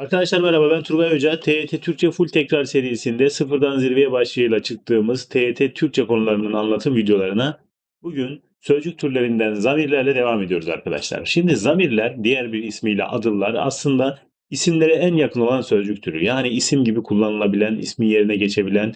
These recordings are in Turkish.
Arkadaşlar merhaba ben Turgay Hoca. TYT Türkçe Full Tekrar serisinde sıfırdan zirveye başlığıyla çıktığımız TYT Türkçe konularının anlatım videolarına bugün sözcük türlerinden zamirlerle devam ediyoruz arkadaşlar. Şimdi zamirler diğer bir ismiyle adıllar aslında isimlere en yakın olan sözcük türü. Yani isim gibi kullanılabilen, ismin yerine geçebilen,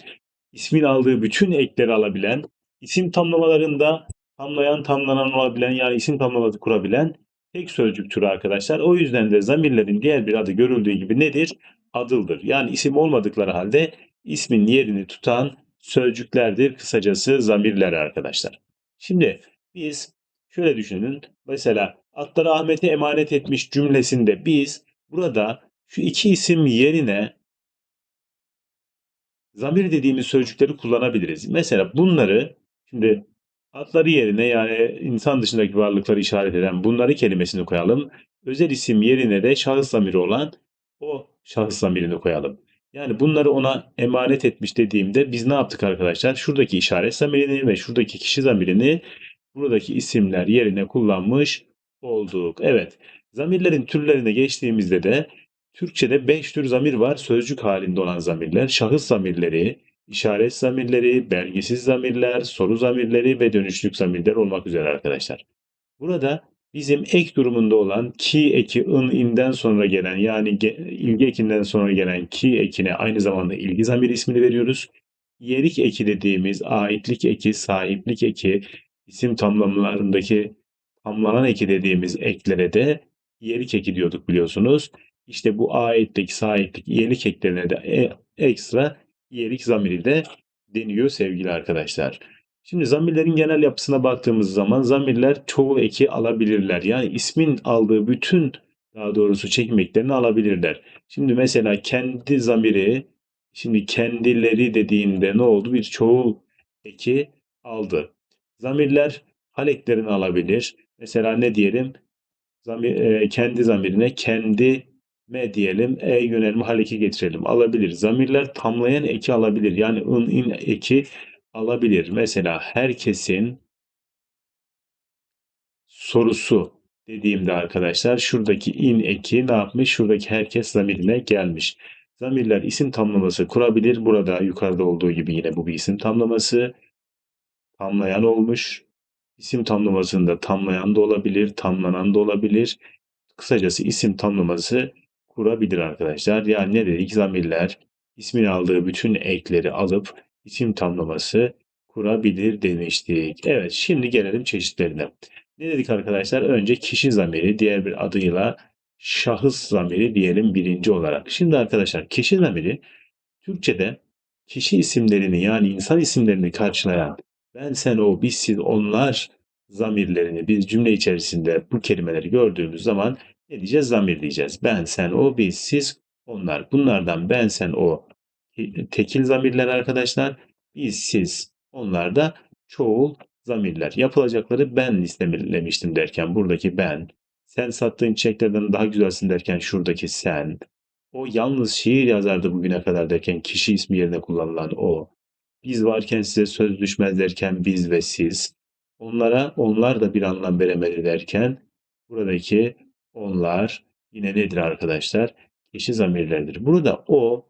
ismin aldığı bütün ekleri alabilen, isim tamlamalarında tamlayan, tamlanan olabilen yani isim tamlaması kurabilen tek sözcük türü arkadaşlar. O yüzden de zamirlerin diğer bir adı görüldüğü gibi nedir? Adıldır. Yani isim olmadıkları halde ismin yerini tutan sözcüklerdir. Kısacası zamirler arkadaşlar. Şimdi biz şöyle düşünün. Mesela atları Ahmet'e emanet etmiş cümlesinde biz burada şu iki isim yerine zamir dediğimiz sözcükleri kullanabiliriz. Mesela bunları şimdi Atları yerine yani insan dışındaki varlıkları işaret eden bunları kelimesini koyalım. Özel isim yerine de şahıs zamiri olan o şahıs zamirini koyalım. Yani bunları ona emanet etmiş dediğimde biz ne yaptık arkadaşlar? Şuradaki işaret zamirini ve şuradaki kişi zamirini buradaki isimler yerine kullanmış olduk. Evet. Zamirlerin türlerine geçtiğimizde de Türkçe'de 5 tür zamir var. Sözcük halinde olan zamirler, şahıs zamirleri, işaret zamirleri, belgisiz zamirler, soru zamirleri ve dönüşlük zamirler olmak üzere arkadaşlar. Burada bizim ek durumunda olan ki eki, ın, inden sonra gelen yani ilgi ekinden sonra gelen ki ekine aynı zamanda ilgi zamiri ismini veriyoruz. Yerik eki dediğimiz aitlik eki, sahiplik eki, isim tamlamalarındaki tamlanan eki dediğimiz eklere de yerik eki diyorduk biliyorsunuz. İşte bu aitlik, sahiplik, yerik eklerine de e, ekstra iyelik zamiri de deniyor sevgili arkadaşlar. Şimdi zamirlerin genel yapısına baktığımız zaman zamirler çoğul eki alabilirler. Yani ismin aldığı bütün daha doğrusu çekim eklerini alabilirler. Şimdi mesela kendi zamiri şimdi kendileri dediğinde ne oldu? Bir çoğul eki aldı. Zamirler hal eklerini alabilir. Mesela ne diyelim? Zamir, e, kendi zamirine kendi M diyelim. E yönelimi hal eki getirelim. Alabilir. Zamirler tamlayan eki alabilir. Yani ın in eki alabilir. Mesela herkesin sorusu dediğimde arkadaşlar şuradaki in eki ne yapmış? Şuradaki herkes zamirine gelmiş. Zamirler isim tamlaması kurabilir. Burada yukarıda olduğu gibi yine bu bir isim tamlaması. Tamlayan olmuş. İsim tamlamasında tamlayan da olabilir, tamlanan da olabilir. Kısacası isim tamlaması kurabilir arkadaşlar. Yani ne dedik? Zamirler ismin aldığı bütün ekleri alıp isim tamlaması kurabilir demiştik. Evet şimdi gelelim çeşitlerine. Ne dedik arkadaşlar? Önce kişi zamiri diğer bir adıyla şahıs zamiri diyelim birinci olarak. Şimdi arkadaşlar kişi zamiri Türkçe'de kişi isimlerini yani insan isimlerini karşılayan ben, sen, o, biz, siz, onlar zamirlerini biz cümle içerisinde bu kelimeleri gördüğümüz zaman ne diyeceğiz? Zamir diyeceğiz. Ben, sen, o, biz, siz, onlar. Bunlardan ben, sen, o tekil zamirler arkadaşlar. Biz, siz, onlar da çoğul zamirler. Yapılacakları ben istemiştim derken buradaki ben. Sen sattığın çiçeklerden daha güzelsin derken şuradaki sen. O yalnız şiir yazardı bugüne kadar derken kişi ismi yerine kullanılan o. Biz varken size söz düşmez derken biz ve siz. Onlara onlar da bir anlam veremedi derken buradaki onlar yine nedir arkadaşlar? Kişi zamirleridir. Burada o,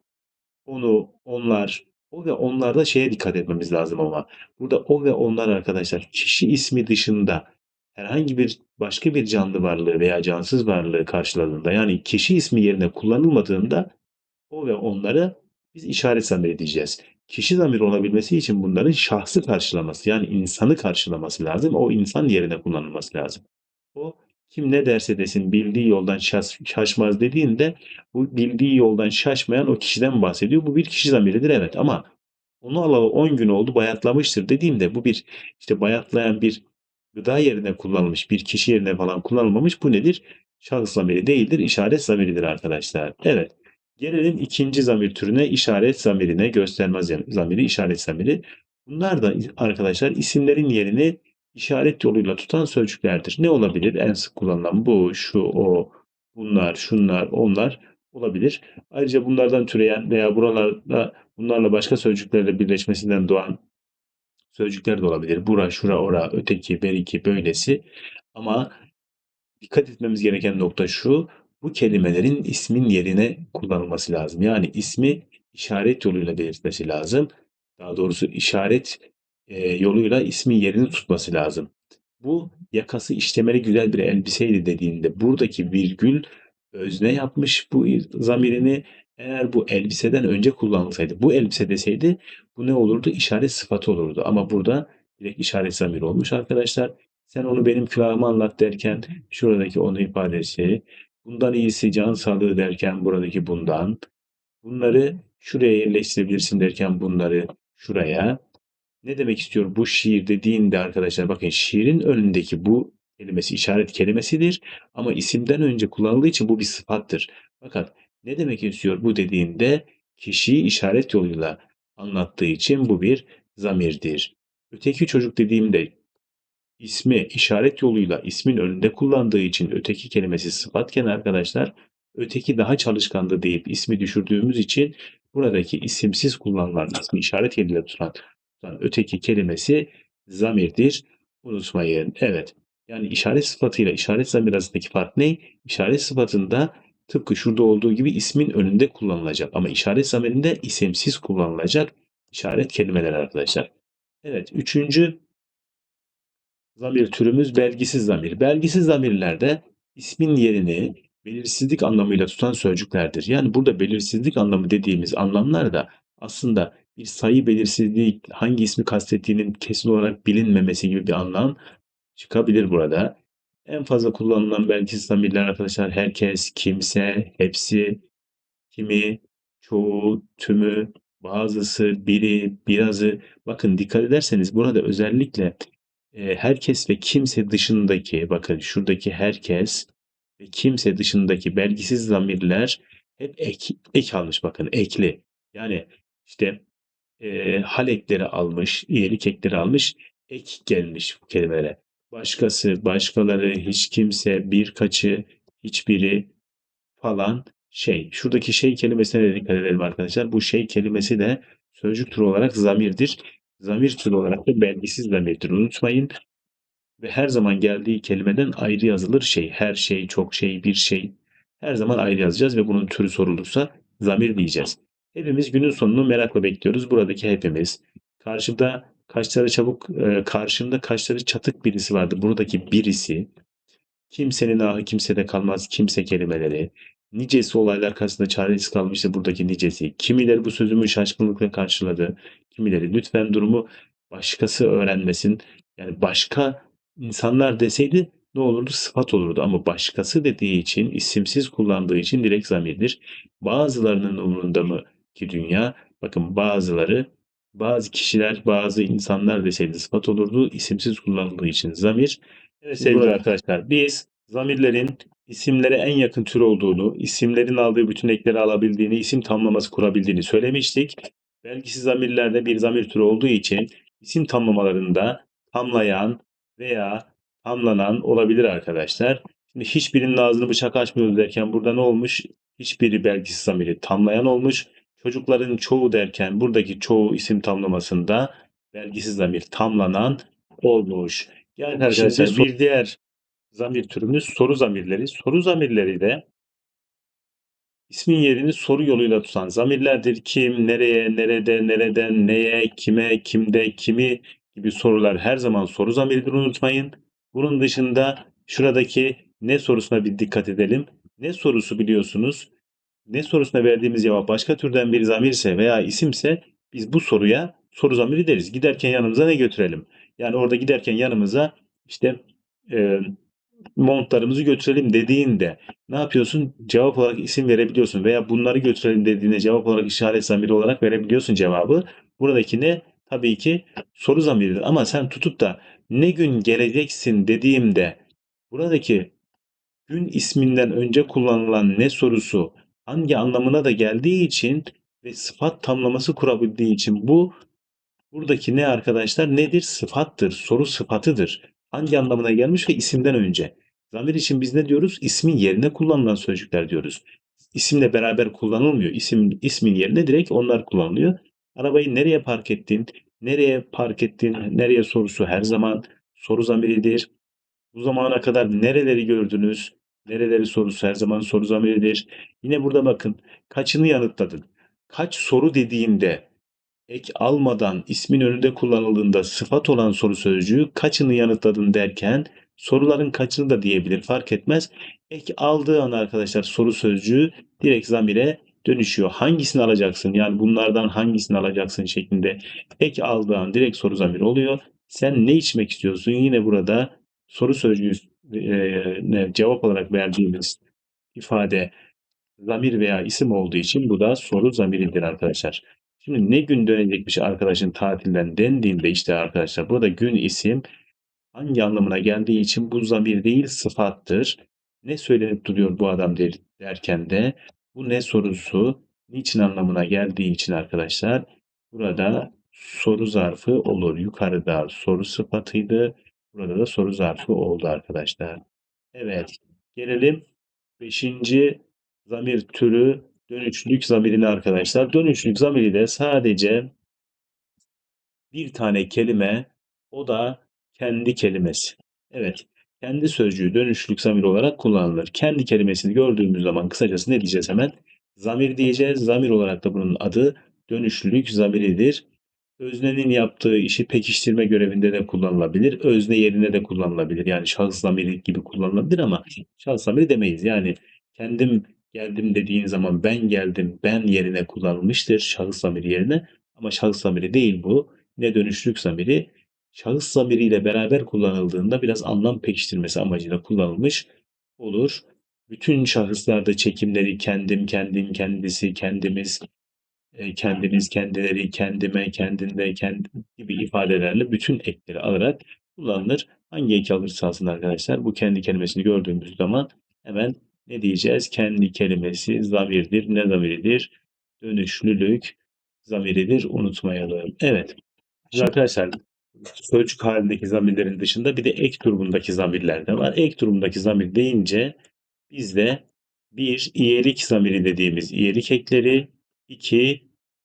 onu, onlar, o ve onlarda şeye dikkat etmemiz lazım ama. Burada o ve onlar arkadaşlar kişi ismi dışında herhangi bir başka bir canlı varlığı veya cansız varlığı karşıladığında yani kişi ismi yerine kullanılmadığında o ve onları biz işaret zamiri diyeceğiz. Kişi zamiri olabilmesi için bunların şahsı karşılaması yani insanı karşılaması lazım. O insan yerine kullanılması lazım. O kim ne derse desin bildiği yoldan şaş, şaşmaz dediğinde bu bildiği yoldan şaşmayan o kişiden bahsediyor. Bu bir kişi zamiridir evet ama onu alalı 10 gün oldu bayatlamıştır dediğimde bu bir işte bayatlayan bir gıda yerine kullanılmış bir kişi yerine falan kullanılmamış. Bu nedir? Şahıs zamiri değildir, işaret zamiridir arkadaşlar. Evet. Gelelim ikinci zamir türüne işaret zamirine gösterme zamiri, işaret zamiri. Bunlar da arkadaşlar isimlerin yerini işaret yoluyla tutan sözcüklerdir. Ne olabilir? En sık kullanılan bu, şu, o, bunlar, şunlar, onlar olabilir. Ayrıca bunlardan türeyen veya buralarda bunlarla başka sözcüklerle birleşmesinden doğan sözcükler de olabilir. Bura, şura, ora, öteki, beriki, böylesi. Ama dikkat etmemiz gereken nokta şu. Bu kelimelerin ismin yerine kullanılması lazım. Yani ismi işaret yoluyla belirtmesi lazım. Daha doğrusu işaret e, yoluyla ismin yerini tutması lazım. Bu yakası işlemeli güzel bir elbiseydi dediğinde buradaki virgül özne yapmış bu zamirini eğer bu elbiseden önce kullanılsaydı, bu elbise deseydi bu ne olurdu? İşaret sıfatı olurdu. Ama burada direkt işaret zamir olmuş arkadaşlar. Sen onu benim külahıma anlat derken şuradaki onu ifadesi, bundan iyisi can sağlığı derken buradaki bundan, bunları şuraya yerleştirebilirsin derken bunları şuraya. Ne demek istiyor bu şiir dediğinde arkadaşlar bakın şiirin önündeki bu kelimesi işaret kelimesidir ama isimden önce kullanıldığı için bu bir sıfattır. Fakat ne demek istiyor bu dediğinde kişiyi işaret yoluyla anlattığı için bu bir zamirdir. Öteki çocuk dediğimde ismi işaret yoluyla ismin önünde kullandığı için öteki kelimesi sıfatken arkadaşlar öteki daha çalışkandı deyip ismi düşürdüğümüz için buradaki isimsiz kullanılan ismi işaret yoluyla tutan, tutan öteki kelimesi zamirdir. Unutmayın. Evet. Yani işaret sıfatıyla işaret zamir arasındaki fark ne? İşaret sıfatında tıpkı şurada olduğu gibi ismin önünde kullanılacak ama işaret zamirinde isimsiz kullanılacak işaret kelimeler arkadaşlar. Evet, üçüncü zamir türümüz belgisiz zamir. Belgisiz zamirlerde ismin yerini belirsizlik anlamıyla tutan sözcüklerdir. Yani burada belirsizlik anlamı dediğimiz anlamlar da aslında bir sayı belirsizliği hangi ismi kastettiğinin kesin olarak bilinmemesi gibi bir anlam çıkabilir burada. En fazla kullanılan belgisiz zamirler arkadaşlar herkes, kimse, hepsi, kimi, çoğu, tümü, bazısı, biri, birazı. Bakın dikkat ederseniz burada özellikle herkes ve kimse dışındaki, bakın şuradaki herkes ve kimse dışındaki belgisiz zamirler hep ek, ek almış bakın ekli. Yani işte e, hal ekleri almış, iyilik ekleri almış, ek gelmiş bu kelimelere. Başkası, başkaları, hiç kimse, birkaçı, hiçbiri falan şey. Şuradaki şey kelimesine de dikkat edelim arkadaşlar. Bu şey kelimesi de sözcük türü olarak zamirdir. Zamir türü olarak da belgisiz zamirdir. Unutmayın. Ve her zaman geldiği kelimeden ayrı yazılır şey. Her şey, çok şey, bir şey. Her zaman ayrı yazacağız ve bunun türü sorulursa zamir diyeceğiz. Hepimiz günün sonunu merakla bekliyoruz. Buradaki hepimiz. Karşıda kaşları çabuk, e, karşımda kaşları çatık birisi vardı. Buradaki birisi. Kimsenin ahı kimsede kalmaz kimse kelimeleri. Nicesi olaylar karşısında çaresiz kalmıştı buradaki nicesi. Kimileri bu sözümü şaşkınlıkla karşıladı. Kimileri lütfen durumu başkası öğrenmesin. Yani başka insanlar deseydi ne olurdu? Sıfat olurdu ama başkası dediği için, isimsiz kullandığı için direkt zamirdir. Bazılarının umurunda mı ki dünya? Bakın bazıları, bazı kişiler, bazı insanlar deseydi sıfat olurdu. İsimsiz kullanıldığı için zamir. Evet sevgili arkadaşlar biz zamirlerin isimlere en yakın tür olduğunu, isimlerin aldığı bütün ekleri alabildiğini, isim tamlaması kurabildiğini söylemiştik. Belgisiz zamirlerde bir zamir türü olduğu için isim tamlamalarında tamlayan veya tamlanan olabilir arkadaşlar. Şimdi hiçbirinin ağzını bıçak açmıyor derken burada ne olmuş? Hiçbiri belgisiz zamiri tamlayan olmuş. Çocukların çoğu derken buradaki çoğu isim tamlamasında belgisiz zamir tamlanan olmuş. Yani arkadaşlar Şimdi bir diğer zamir türümüz soru zamirleri. Soru zamirleri de ismin yerini soru yoluyla tutan zamirlerdir. Kim, nereye, nerede, nereden, neye, kime, kimde, kimi gibi sorular her zaman soru zamiridir unutmayın. Bunun dışında şuradaki ne sorusuna bir dikkat edelim. Ne sorusu biliyorsunuz. Ne sorusuna verdiğimiz cevap başka türden bir zamirse veya isimse biz bu soruya soru zamiri deriz. Giderken yanımıza ne götürelim? Yani orada giderken yanımıza işte e, montlarımızı götürelim dediğinde ne yapıyorsun? Cevap olarak isim verebiliyorsun veya bunları götürelim dediğinde cevap olarak işaret zamiri olarak verebiliyorsun cevabı. Buradaki ne? Tabii ki soru zamiridir ama sen tutup da ne gün geleceksin dediğimde buradaki gün isminden önce kullanılan ne sorusu hangi anlamına da geldiği için ve sıfat tamlaması kurabildiği için bu buradaki ne arkadaşlar nedir? Sıfattır. Soru sıfatıdır. Hangi anlamına gelmiş ve isimden önce. Zamir için biz ne diyoruz? İsmin yerine kullanılan sözcükler diyoruz. İsimle beraber kullanılmıyor. İsim, ismin yerine direkt onlar kullanılıyor. Arabayı nereye park ettin? Nereye park ettin? Nereye sorusu her zaman soru zamiridir. Bu zamana kadar nereleri gördünüz? Nereleri sorusu her zaman soru zamiridir. Yine burada bakın kaçını yanıtladın? Kaç soru dediğinde ek almadan ismin önünde kullanıldığında sıfat olan soru sözcüğü kaçını yanıtladın derken soruların kaçını da diyebilir fark etmez. Ek aldığı an arkadaşlar soru sözcüğü direkt zamire dönüşüyor. Hangisini alacaksın? Yani bunlardan hangisini alacaksın şeklinde ek aldığı an direkt soru zamiri oluyor. Sen ne içmek istiyorsun? Yine burada soru sözcüğü e, cevap olarak verdiğimiz ifade zamir veya isim olduğu için bu da soru zamiridir arkadaşlar. Şimdi ne gün dönecekmiş arkadaşın tatilden dendiğinde işte arkadaşlar burada gün isim hangi anlamına geldiği için bu zamir değil sıfattır. Ne söylenip duruyor bu adam der, derken de bu ne sorusu niçin anlamına geldiği için arkadaşlar burada soru zarfı olur. Yukarıda soru sıfatıydı. Burada da soru zarfı oldu arkadaşlar. Evet. Gelelim beşinci zamir türü dönüşlük zamirine arkadaşlar. Dönüşlük zamiri de sadece bir tane kelime o da kendi kelimesi. Evet. Kendi sözcüğü dönüşlük zamir olarak kullanılır. Kendi kelimesini gördüğümüz zaman kısacası ne diyeceğiz hemen? Zamir diyeceğiz. Zamir olarak da bunun adı dönüşlülük zamiridir. Öznenin yaptığı işi pekiştirme görevinde de kullanılabilir. Özne yerine de kullanılabilir. Yani şahıs zamiri gibi kullanılabilir ama şahıs zamiri demeyiz. Yani kendim geldim dediğin zaman ben geldim, ben yerine kullanılmıştır şahıs zamiri yerine. Ama şahıs zamiri değil bu. Ne dönüşlük zamiri. Şahıs zamiriyle beraber kullanıldığında biraz anlam pekiştirmesi amacıyla kullanılmış olur. Bütün şahıslarda çekimleri kendim, kendim, kendisi, kendimiz, e, kendimiz, kendileri, kendime, kendinde, kendim gibi ifadelerle bütün ekleri alarak kullanılır. Hangi eki alırsa alsın arkadaşlar bu kendi kelimesini gördüğümüz zaman hemen ne diyeceğiz? Kendi kelimesi zamirdir. Ne zamiridir? Dönüşlülük zamiridir. Unutmayalım. Evet. Şimdi arkadaşlar sözcük halindeki zamirlerin dışında bir de ek durumundaki zamirler de var. Ek durumundaki zamir deyince bizde bir iyelik zamiri dediğimiz iyelik ekleri, iki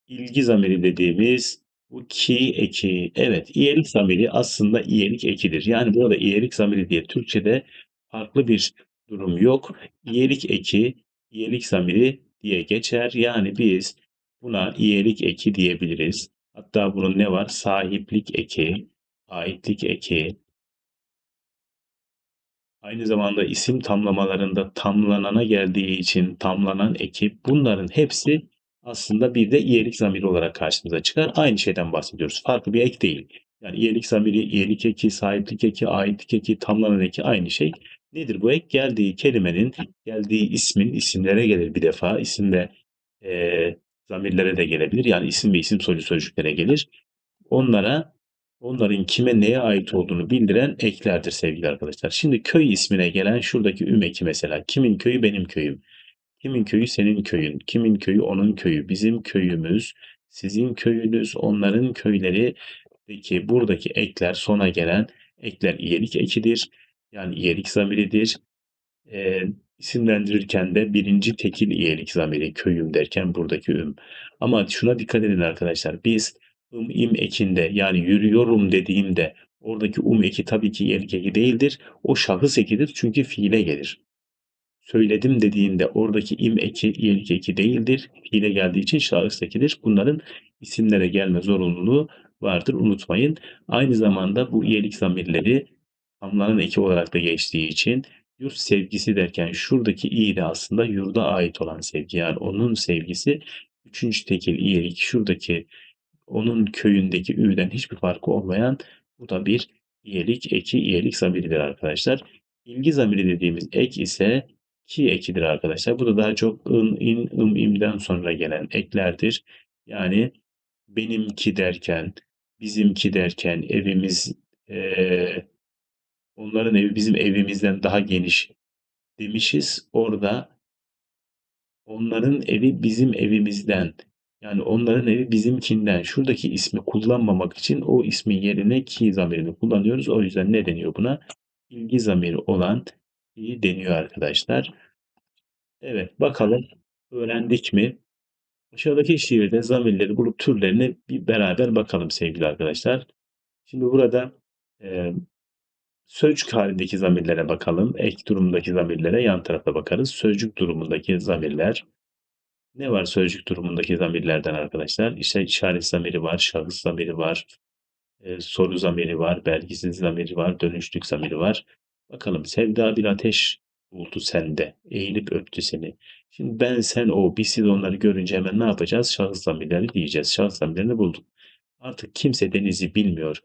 ilgi zamiri dediğimiz bu ki eki. Evet, iyelik zamiri aslında iyelik ekidir. Yani burada iyelik zamiri diye Türkçe'de farklı bir durum yok. İyelik eki, iyelik zamiri diye geçer. Yani biz buna iyelik eki diyebiliriz. Hatta bunun ne var? Sahiplik eki, aitlik eki, aynı zamanda isim tamlamalarında tamlanana geldiği için tamlanan eki bunların hepsi aslında bir de iyelik zamiri olarak karşımıza çıkar. Aynı şeyden bahsediyoruz. Farklı bir ek değil. Yani iyelik zamiri, iyelik eki, sahiplik eki, aitlik eki, tamlanan eki aynı şey. Nedir bu ek? Geldiği kelimenin, geldiği ismin isimlere gelir bir defa. İsimde e, zamirlere de gelebilir. Yani isim ve isim soyu sözcüklere gelir. Onlara onların kime neye ait olduğunu bildiren eklerdir sevgili arkadaşlar. Şimdi köy ismine gelen şuradaki ümeki mesela. Kimin köyü benim köyüm. Kimin köyü senin köyün. Kimin köyü onun köyü. Bizim köyümüz, sizin köyünüz, onların köyleri. Peki buradaki ekler sona gelen ekler iyelik ekidir. Yani iyelik zamiridir. E, isimlendirirken de birinci tekil iyelik zamiri köyüm derken buradaki üm. Ama şuna dikkat edin arkadaşlar. Biz ım im ekinde yani yürüyorum dediğimde oradaki um eki tabii ki iyelik eki değildir. O şahıs ekidir çünkü fiile gelir. Söyledim dediğinde oradaki im eki iyelik eki değildir. Fiile geldiği için şahıs ekidir. Bunların isimlere gelme zorunluluğu vardır unutmayın. Aynı zamanda bu iyelik zamirleri tamlanan eki olarak da geçtiği için yurt sevgisi derken şuradaki i de aslında yurda ait olan sevgi. Yani onun sevgisi üçüncü tekil iyilik şuradaki onun köyündeki ü'den hiçbir farkı olmayan bu da bir iyilik eki iyilik zamiridir arkadaşlar. İlgi zamiri dediğimiz ek ise ki ekidir arkadaşlar. Bu da daha çok ın, in, ım, imden sonra gelen eklerdir. Yani benimki derken, bizimki derken, evimiz, e, onların evi bizim evimizden daha geniş demişiz. Orada onların evi bizim evimizden yani onların evi bizimkinden. Şuradaki ismi kullanmamak için o ismin yerine ki zamirini kullanıyoruz. O yüzden ne deniyor buna? İlgi zamiri olan ki deniyor arkadaşlar. Evet bakalım öğrendik mi? Aşağıdaki şiirde zamirleri bulup türlerini bir beraber bakalım sevgili arkadaşlar. Şimdi burada e, Sözcük halindeki zamirlere bakalım. Ek durumundaki zamirlere yan tarafa bakarız. Sözcük durumundaki zamirler. Ne var sözcük durumundaki zamirlerden arkadaşlar? İşte işaret zamiri var, şahıs zamiri var, e, soru zamiri var, belgisiz zamiri var, dönüşlük zamiri var. Bakalım sevda bir ateş buldu sende, eğilip öptü seni. Şimdi ben, sen, o, biz siz onları görünce hemen ne yapacağız? Şahıs zamirleri diyeceğiz. Şahıs zamirlerini bulduk. Artık kimse denizi bilmiyor.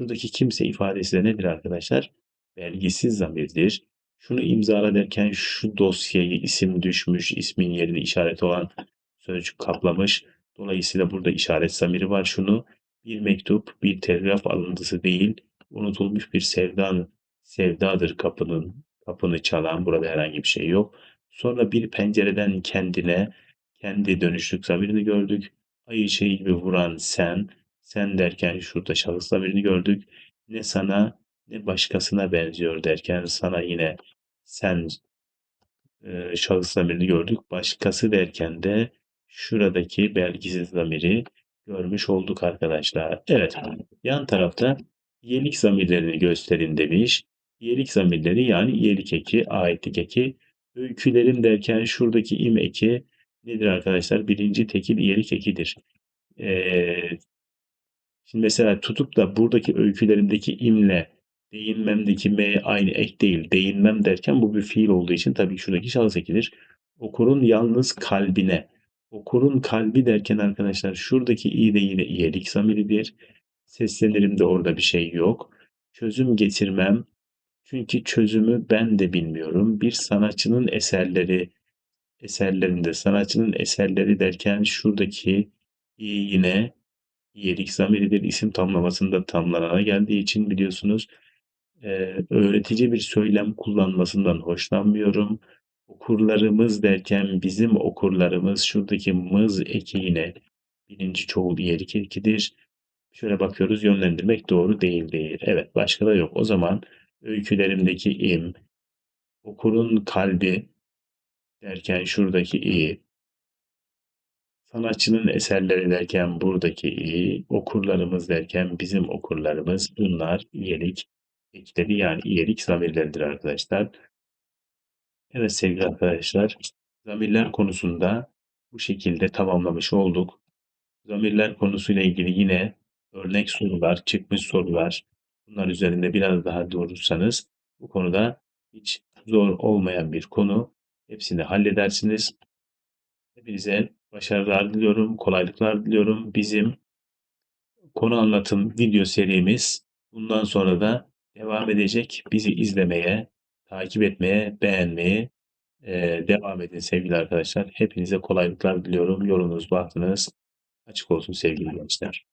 Şuradaki kimse ifadesi de nedir arkadaşlar? Belgisiz zamirdir. Şunu imzala derken şu dosyayı isim düşmüş, ismin yerini işaret olan sözcük kaplamış. Dolayısıyla burada işaret zamiri var. Şunu bir mektup, bir telgraf alıntısı değil, unutulmuş bir sevdan, sevdadır kapının, kapını çalan, burada herhangi bir şey yok. Sonra bir pencereden kendine, kendi dönüşlük zamirini gördük. Ayı şey gibi vuran sen, sen derken şurada şahıs zamirini gördük. Ne sana ne başkasına benziyor derken sana yine sen e, şahıs zamirini gördük. Başkası derken de şuradaki belgisiz zamiri görmüş olduk arkadaşlar. Evet, yan tarafta iyilik zamirlerini gösterin demiş. İyilik zamirleri yani iyilik eki, aitlik eki. Öykülerim derken şuradaki im eki nedir arkadaşlar? Birinci tekil iyilik ekidir. Ee, şimdi mesela tutup da buradaki öykülerimdeki imle değinmemdeki m aynı ek değil. Değinmem derken bu bir fiil olduğu için tabii ki şuradaki şahıs ekidir. Okurun yalnız kalbine. Okurun kalbi derken arkadaşlar şuradaki i de yine iyelik zamiridir. Seslenirim de orada bir şey yok. Çözüm getirmem. Çünkü çözümü ben de bilmiyorum. Bir sanatçının eserleri eserlerinde sanatçının eserleri derken şuradaki i yine iyelik zamiridir. İsim tamlamasında tamlanana geldiği için biliyorsunuz e, öğretici bir söylem kullanmasından hoşlanmıyorum. Okurlarımız derken bizim okurlarımız şuradaki mız eki yine birinci çoğul iyelik ekidir. Şöyle bakıyoruz yönlendirmek doğru değil değil. Evet başka da yok. O zaman öykülerimdeki im, okurun kalbi derken şuradaki i, sanatçının eserleri derken buradaki i, okurlarımız derken bizim okurlarımız bunlar iyelik ekleri yani iyelik zamirleridir arkadaşlar. Evet sevgili arkadaşlar, zamirler konusunda bu şekilde tamamlamış olduk. Zamirler konusuyla ilgili yine örnek sorular, çıkmış sorular, bunlar üzerinde biraz daha durursanız bu konuda hiç zor olmayan bir konu. Hepsini halledersiniz. Hepinize başarılar diliyorum, kolaylıklar diliyorum. Bizim konu anlatım video serimiz bundan sonra da devam edecek. Bizi izlemeye, takip etmeye, beğenmeye e, devam edin sevgili arkadaşlar. Hepinize kolaylıklar diliyorum. Yolunuz, bahtınız açık olsun sevgili gençler.